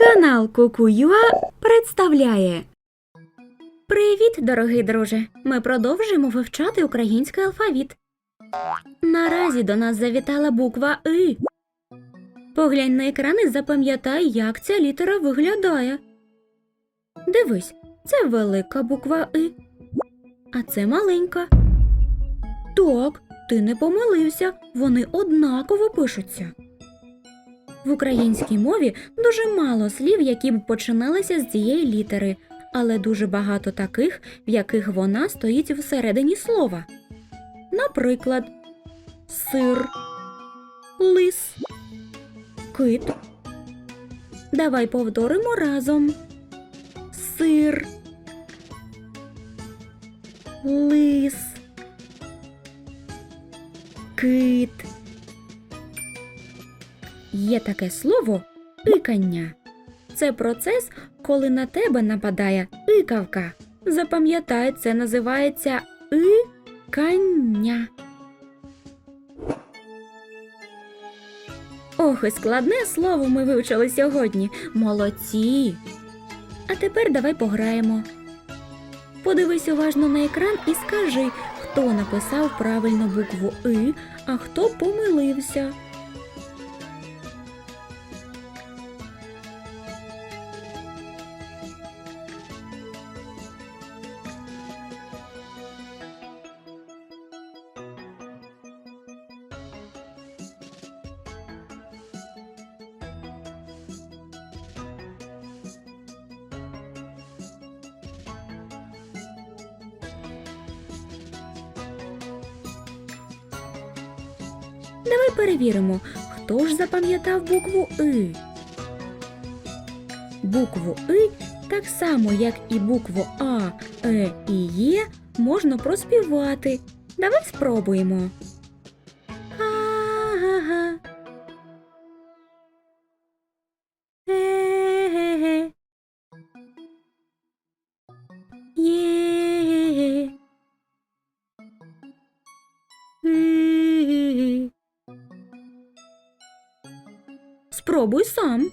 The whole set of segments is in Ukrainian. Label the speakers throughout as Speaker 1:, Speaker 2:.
Speaker 1: Канал Кукуюа представляє. Привіт, дорогий друже! Ми продовжуємо вивчати український алфавіт. Наразі до нас завітала буква И. Поглянь на екран і запам'ятай, як ця літера виглядає. Дивись, це велика буква И, а це маленька. Так, ти не помилився, вони однаково пишуться. В українській мові дуже мало слів, які б починалися з цієї літери, але дуже багато таких, в яких вона стоїть всередині слова. Наприклад, сир, лис, кит. Давай повторимо разом. Сир, лис, кит. Є таке слово икання. Це процес, коли на тебе нападає икавка. Запам'ятай, це називається икання. Ох, і складне слово ми вивчили сьогодні. Молодці. А тепер давай пограємо. Подивись уважно на екран і скажи, хто написав правильно букву И, а хто помилився. Давай перевіримо, хто ж запам'ятав букву И. Букву И, так само як і букву А, Е і Є, можна проспівати. Давай спробуємо. Га-га-га. Е-ге-ге. Є-ге-ге. Спробуй сам.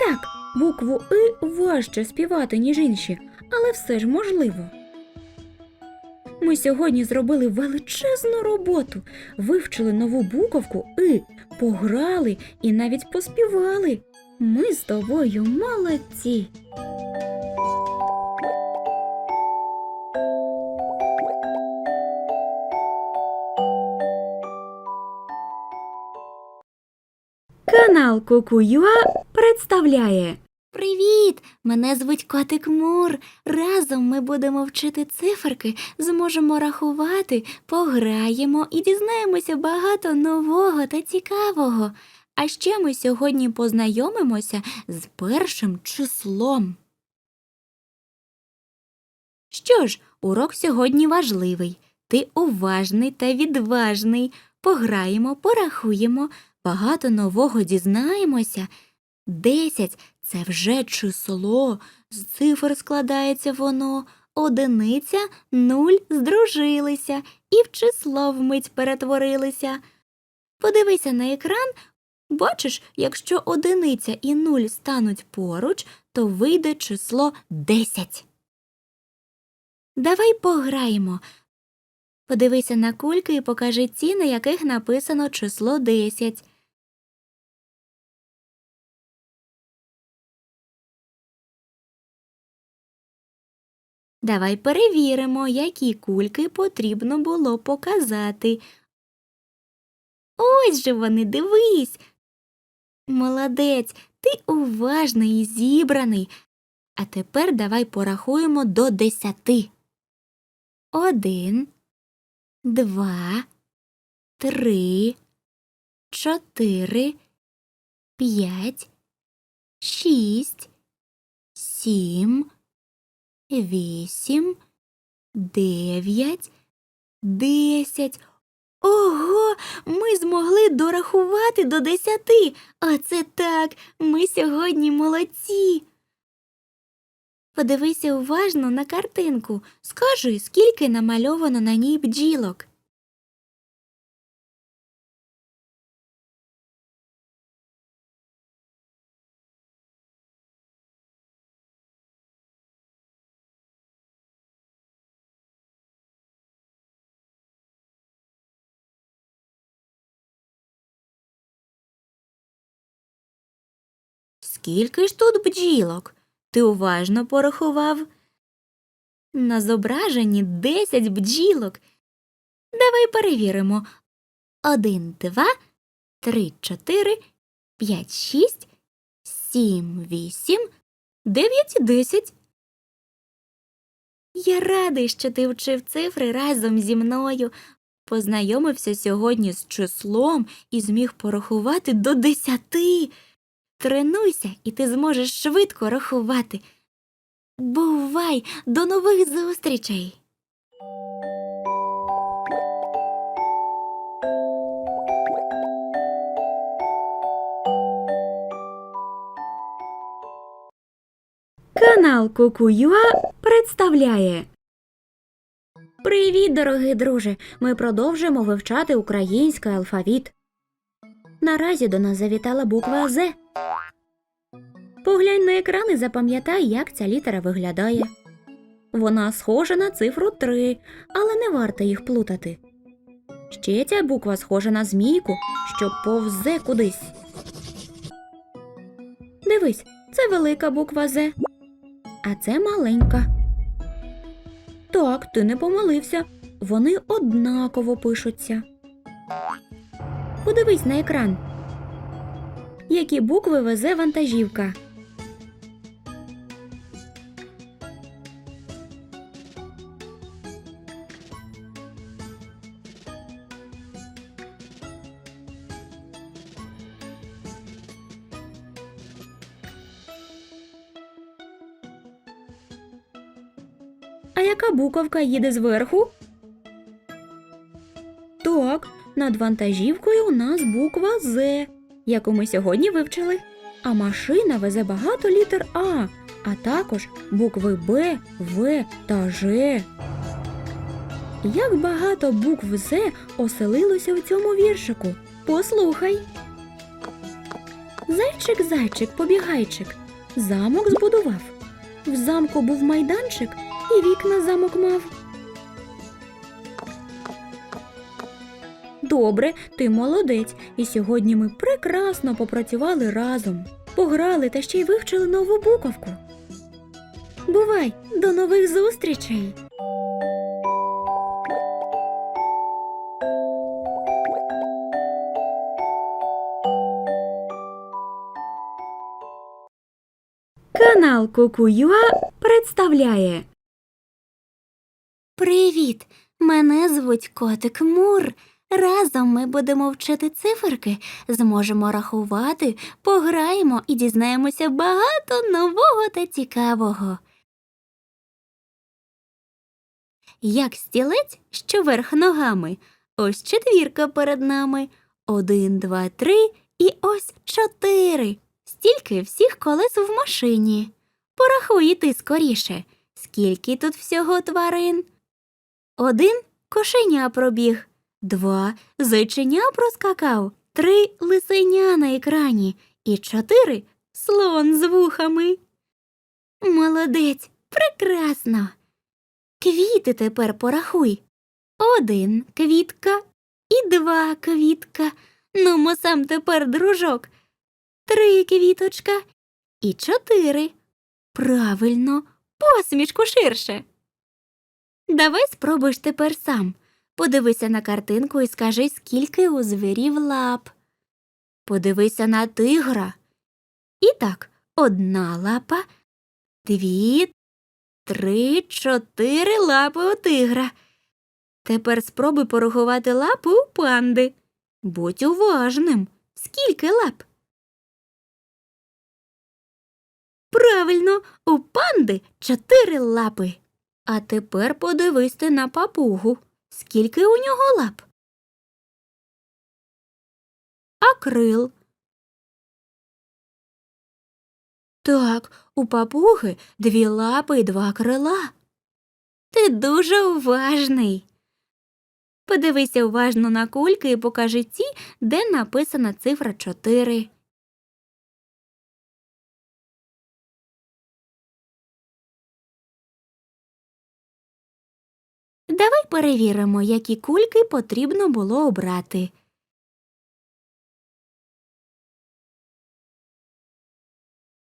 Speaker 1: Так, букву И важче співати, ніж інші, але все ж можливо. Ми сьогодні зробили величезну роботу, вивчили нову буковку И, пограли і навіть поспівали. Ми з тобою молодці. Канал Кукуюа представляє.
Speaker 2: Привіт! Мене звуть Котик Мур. Разом ми будемо вчити циферки, зможемо рахувати, пограємо і дізнаємося багато нового та цікавого. А ще ми сьогодні познайомимося з першим числом. Що ж, урок сьогодні важливий. Ти уважний та відважний. Пограємо, порахуємо, багато нового дізнаємося. Десять це вже число, з цифр складається воно, одиниця, нуль здружилися і в число вмить перетворилися. Подивися на екран, бачиш, якщо одиниця і нуль стануть поруч, то вийде число десять. Давай пограємо. Подивися на кульки і покажи ті, на яких написано число десять. Давай перевіримо, які кульки потрібно було показати. Ось же вони, дивись. Молодець, ти уважний і зібраний. А тепер давай порахуємо до десяти. Один, два, три, чотири, п'ять, шість, сім вісім, дев'ять, десять. Ого, ми змогли дорахувати до десяти. Оце так. Ми сьогодні молодці. Подивися уважно на картинку. Скажи, скільки намальовано на ній бджілок. Скільки ж тут бджілок? Ти уважно порахував? На зображенні десять бджілок. Давай перевіримо. Один, два, три, чотири, п'ять, шість, сім, вісім, дев'ять, десять. Я радий, що ти вчив цифри разом зі мною. Познайомився сьогодні з числом і зміг порахувати до десяти. Тренуйся, і ти зможеш швидко рахувати. Бувай, до нових зустрічей!
Speaker 1: Канал Кукуюа представляє. Привіт, дорогий друже! Ми продовжуємо вивчати український алфавіт. Наразі до нас завітала буква З. Поглянь на екран і запам'ятай, як ця літера виглядає. Вона схожа на цифру 3, але не варто їх плутати. Ще ця буква схожа на змійку, що повзе кудись. Дивись, це велика буква З, а це маленька. Так, ти не помилився. Вони однаково пишуться. Подивись на екран. Які букви везе вантажівка? А яка буковка їде зверху? Так, над вантажівкою у нас буква З, яку ми сьогодні вивчили. А машина везе багато літер А, а також букви Б, В та Ж. Як багато букв З оселилося в цьому віршику? Послухай. Зайчик, зайчик, побігайчик, замок збудував. В замку був майданчик, і вікна замок мав. Добре, ти молодець, і сьогодні ми прекрасно попрацювали разом, пограли та ще й вивчили нову буковку. Бувай, до нових зустрічей! Канал Кукуюа представляє.
Speaker 2: Привіт! Мене звуть Котик Мур. Разом ми будемо вчити циферки, зможемо рахувати, пограємо і дізнаємося багато нового та цікавого. Як стілець, що верх ногами. Ось четвірка перед нами. Один, два, три і ось чотири. Стільки всіх колес в машині. Порахуй ти скоріше. Скільки тут всього тварин? Один кошеня пробіг, два зайченя проскакав, три лисеня на екрані і чотири слон з вухами. Молодець, прекрасно. Квіти тепер порахуй. Один квітка і два квітка. Нумо сам тепер, дружок. Три квіточка і чотири. Правильно, посмішку ширше. Давай спробуєш тепер сам. Подивися на картинку і скажи, скільки у звірів лап. Подивися на тигра. І так, одна лапа, дві, три, чотири лапи у тигра. Тепер спробуй порахувати лапи у панди. Будь уважним. Скільки лап? Правильно, у панди чотири лапи. А тепер подивись ти на папугу. Скільки у нього лап? А крил? Так, у папуги дві лапи і два крила. Ти дуже уважний. Подивися уважно на кульки і покажи ті, де написана цифра 4. Давай перевіримо, які кульки потрібно було обрати.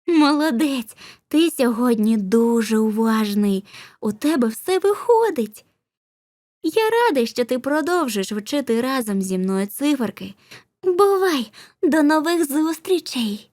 Speaker 2: Молодець, ти сьогодні дуже уважний. У тебе все виходить. Я радий, що ти продовжиш вчити разом зі мною циферки. Бувай, до нових зустрічей.